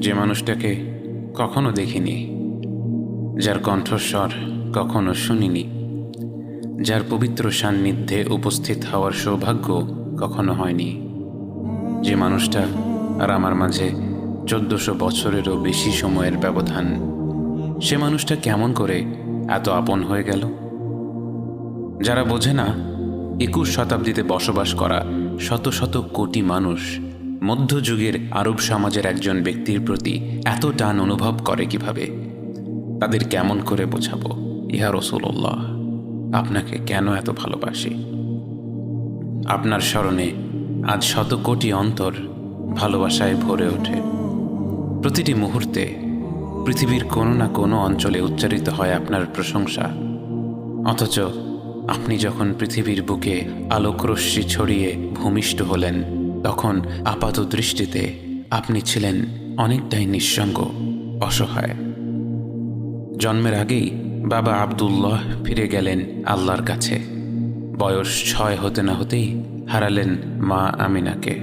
যে মানুষটাকে কখনো দেখিনি, যার কণ্ঠস্বর কখনো শুনিনি, যার পবিত্র সান্নিধ্যে উপস্থিত হওয়ার সৌভাগ্য কখনো হয়নি। যে মানুষটা আর আমার মাঝে চোদ্দশো বছরেরও বেশি সময়ের ব্যবধান, সে মানুষটা কেমন করে এত আপন হয়ে গেল? যারা বোঝে না, একুশ শতাব্দীতে বসবাস করা শত শত কোটি মানুষ মধ্যযুগের আরব সমাজের একজন ব্যক্তির প্রতি এত টান অনুভব করে কীভাবে? তাদের কেমন করে বোঝাবো? ইহা রসুল্লাহ আপনাকে কেন এত ভালোবাসি? আপনার স্মরণে আজ শত কোটি অন্তর ভালোবাসায় ভরে ওঠে। প্রতিটি মুহূর্তে পৃথিবীর কোনো না কোনো অঞ্চলে উচ্চারিত হয় আপনার প্রশংসা। অথচ আপনি যখন পৃথিবীর বুকে আলোকরশ্মি ছড়িয়ে ভূমিষ্ঠ হলেন তখন আপাত দৃষ্টিতে আপনি ছিলেন অনেকটাই নিঃসঙ্গ, অসহায়। জন্মের আগেই বাবা আব্দুল্লাহ ফিরে গেলেন আল্লাহর কাছে। বয়স ছয় হতে না হতেই হারালেন মা আমিনাকে।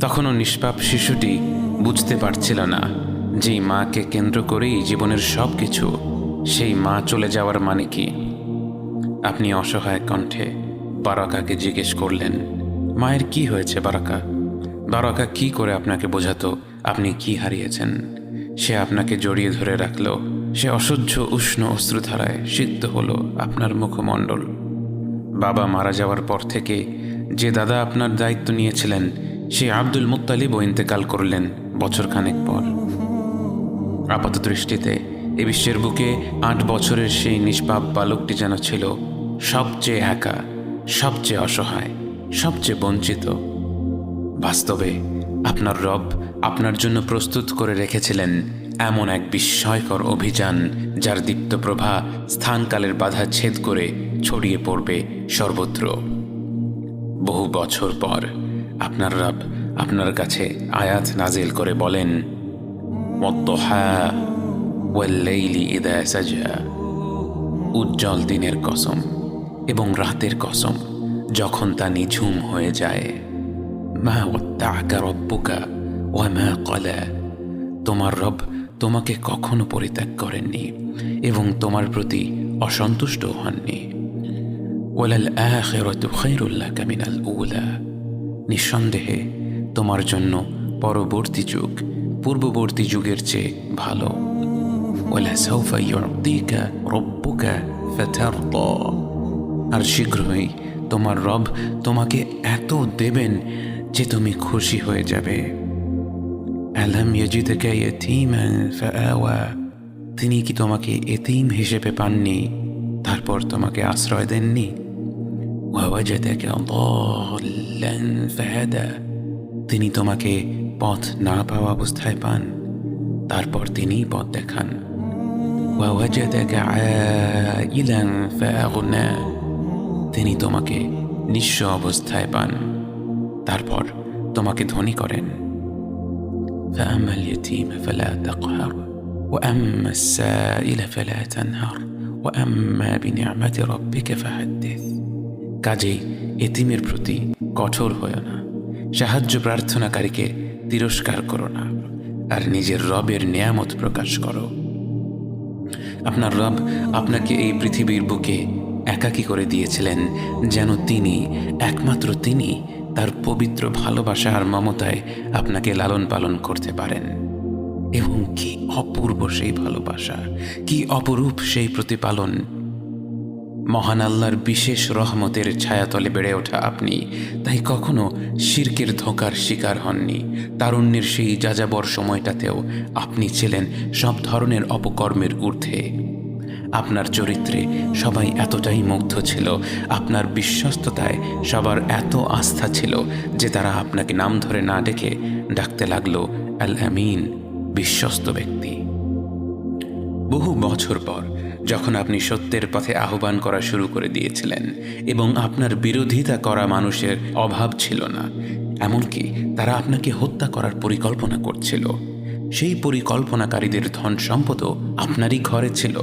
তখনও নিষ্পাপ শিশুটি বুঝতে পারছিল না যেই মাকে কেন্দ্র করেই জীবনের সব কিছু সেই মা চলে যাওয়ার মানে কি। আপনি অসহায় কণ্ঠে বারাকাকে জিজ্ঞেস করলেন মায়ের কি হয়েছে, বারাকা? বারাকা কি করে আপনাকে বোঝাতো? আপনি কি হারিয়েছেন? সে আপনাকে জড়িয়ে ধরে রাখল। সে অসহ্য, উষ্ণ অশ্রুধারায় সিদ্ধ হলো আপনার মুখমণ্ডল। বাবা মারা যাওয়ার পর থেকে যে দাদা আপনার দায়িত্ব নিয়েছিলেন, সে আব্দুল মুত্তালিবও ইন্তেকাল করলেন বছরখানেক পর। আপাত দৃষ্টিতে এ বিশ্বের বুকে আট বছরের সেই নিষ্পাপ বালকটি যেন ছিল সবচেয়ে একা, সবচেয়ে অসহায়। সবচেয়ে বঞ্চিত। বাস্তবে আপনার রব আপনার জন্য প্রস্তুত করে রেখেছিলেন এমন এক বিস্ময়কর অভিযান যার দীপ্ত প্রভা স্থানকালের বাধা ছেদ করে ছড়িয়ে পড়বে সর্বত্র। বহু বছর পর আপনার রব আপনার কাছে আয়াত নাজিল করে বলেন উজ্জ্বল দিনের কসম এবং রাতের কসম। যখন তা নিঝুম হয়ে যায়। মা ওয়াত্তাআকা রব্বুকা ওয়া মা ক্বালা। তোমার রব তোমাকে কখনো পরিত্যাগ করেননি এবং তোমার প্রতি অসন্তুষ্ট হননি। উলা। নিঃসন্দেহে, তোমার জন্য পরবর্তী যুগ পূর্ববর্তী যুগের চেয়ে ভালো। সৌফা রব্বুকা আর শীঘ্রই তোমার রব তোমাকে এত দেবেন যে তুমি খুশি হয়ে যাবে। তিনি কি তোমাকে এতিম হিসেবে পাননি? তারপর তোমাকে আশ্রয় দেননি? তিনি তোমাকে পথ না পাওয়া অবস্থায় পান। তারপর তিনিই পথ দেখান। ওয়াওয়াজাদাকা আইলান ফাআগনা। তিনি তোমাকে নিঃস্ব অবস্থায় পান তারপর তোমাকে ধনী করেন فأما اليتيم فلا تقهر وأما السائل فلا تنهر وأما بنعمة ربك فحدث কাজেই এতিমের প্রতি কঠোর হয়েও না সাহায্য প্রার্থনাকারীকে তিরস্কার করো না আর নিজের রবের নিয়ামত প্রকাশ করো আপনার রব আপনাকে এই পৃথিবীর বুকে একাকী করে দিয়েছিলেন যেন তিনি, একমাত্র তিনি, তার পবিত্র ভালোবাসা আর মমতায় আপনাকে লালন পালন করতে পারেন। এবং কি অপূর্ব সেই ভালোবাসা, কি অপরূপ সেই প্রতিপালন। মহান আল্লাহর বিশেষ রহমতের ছায়াতলে বেড়ে ওঠা আপনি, তাই কখনো শির্কের ধোকার শিকার হননি। তারুণ্যের সেই যাযাবর সময়টাতেও আপনি ছিলেন সব ধরনের অপকর্মের ঊর্ধ্বে। আপনার চরিত্রে সবাই এতটাই মুগ্ধ ছিল, আপনার বিশ্বস্ততায় সবার এত আস্থা ছিল যে তারা আপনাকে নাম ধরে না ডেকে ডাকতে লাগল আল আমিন বিশ্বস্ত ব্যক্তি। বহু বছর পর যখন আপনি সত্যের পথে আহ্বান করা শুরু করে দিয়েছিলেন এবং আপনার বিরোধিতা করা মানুষের অভাব ছিল না, এমনকি তারা আপনাকে হত্যা করার পরিকল্পনা করছিল, সেই পরিকল্পনাকারীদের ধন সম্পদও আপনারই ঘরে ছিল।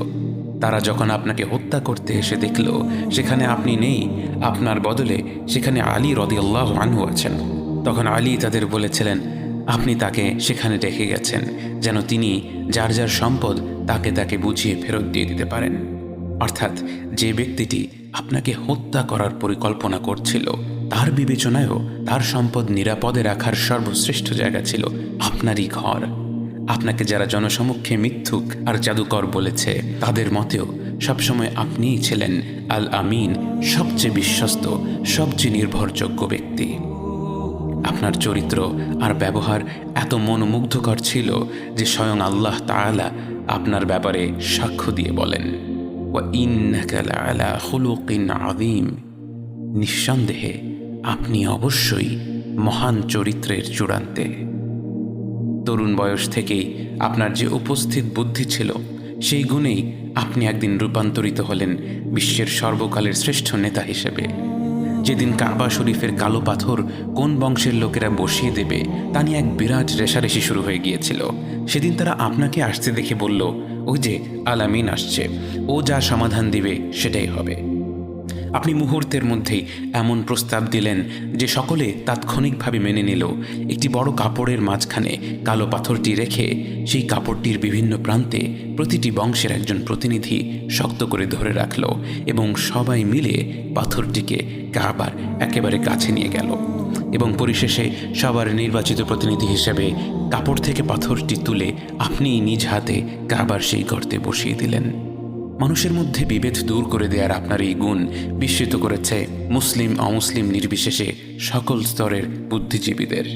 তারা যখন আপনাকে হত্যা করতে এসে দেখল, সেখানে আপনি নেই, আপনার বদলে সেখানে আলী রদিয়াল্লাহ আনহু আছেন। তখন আলী তাদের বলেছিলেন, আপনি তাকে সেখানে রেখে গেছেন, যেন তিনি যার যার সম্পদ তাকে তাকে বুঝিয়ে ফেরত দিয়ে দিতে পারেন। অর্থাৎ যে ব্যক্তিটি আপনাকে হত্যা করার পরিকল্পনা করছিল, তার বিবেচনায়ও তার সম্পদ নিরাপদে রাখার সর্বশ্রেষ্ঠ জায়গা ছিল আপনারই ঘর। আপনাকে যারা জনসমক্ষে মিথ্যুক আর জাদুকর বলেছে, তাদের মতেও সবসময় আপনিই ছিলেন আল আমিন, সবচেয়ে বিশ্বস্ত, সবচেয়ে নির্ভরযোগ্য ব্যক্তি। আপনার চরিত্র আর ব্যবহার এত মনোমুগ্ধকর ছিল যে স্বয়ং আল্লাহ তাআলা আপনার ব্যাপারে সাক্ষ্য দিয়ে বলেন আযীম। নিঃসন্দেহে, আপনি অবশ্যই মহান চরিত্রের চূড়ান্তে। তরুণ বয়স থেকেই আপনার যে উপস্থিত বুদ্ধি ছিল, সেই গুণেই আপনি একদিন রূপান্তরিত হলেন বিশ্বের সর্বকালের শ্রেষ্ঠ নেতা হিসেবে। যেদিন কাবা শরীফের কালো পাথর কোন বংশের লোকেরা বসিয়ে দেবে, তা নিয়ে এক বিরাট রেশারেশি শুরু হয়ে গিয়েছিল। সেদিন তারা আপনাকে আসতে দেখে বলল, ওই যে আলামিন আসছে, ও যা সমাধান দিবে, সেটাই হবে। আপনি মুহূর্তের মধ্যেই এমন প্রস্তাব দিলেন যে সকলে তাৎক্ষণিকভাবে মেনে নিল। একটি বড় কাপড়ের মাঝখানে কালো পাথরটি রেখে সেই কাপড়টির বিভিন্ন প্রান্তে প্রতিটি বংশের একজন প্রতিনিধি শক্ত করে ধরে রাখল এবং সবাই মিলে পাথরটিকে কাবার একেবারে কাছে নিয়ে গেল এবং পরিশেষে সবার নির্বাচিত প্রতিনিধি হিসেবে কাপড় থেকে পাথরটি তুলে আপনি নিজ হাতে কাবার সেই গর্তে বসিয়ে দিলেন। মানুষের মধ্যে বিভেদ দূর করে দেওয়ার আপনার এই গুণ বিস্মিত করেছে মুসলিম, অমুসলিম নির্বিশেষে সকল স্তরের বুদ্ধিজীবীদের।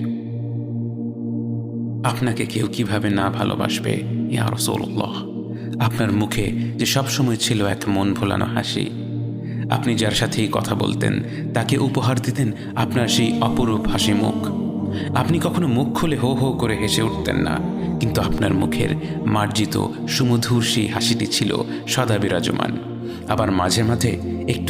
আপনাকে কেউ কীভাবে না ভালোবাসবে, ইয়া রসৌল্লাহ আপনার মুখে যে সবসময় ছিল এক মন ভোলানো হাসি। আপনি যার সাথেই কথা বলতেন, তাকে উপহার দিতেন আপনার সেই অপরূপ হাসি মুখ আপনি কখনো মুখ খুলে হো হো করে হেসে উঠতেন না। কিন্তু আপনার মুখের মার্জিত সুমধুর সেই হাসিটি ছিল সদা বিরাজমান। আবার মাঝে মাঝে একটু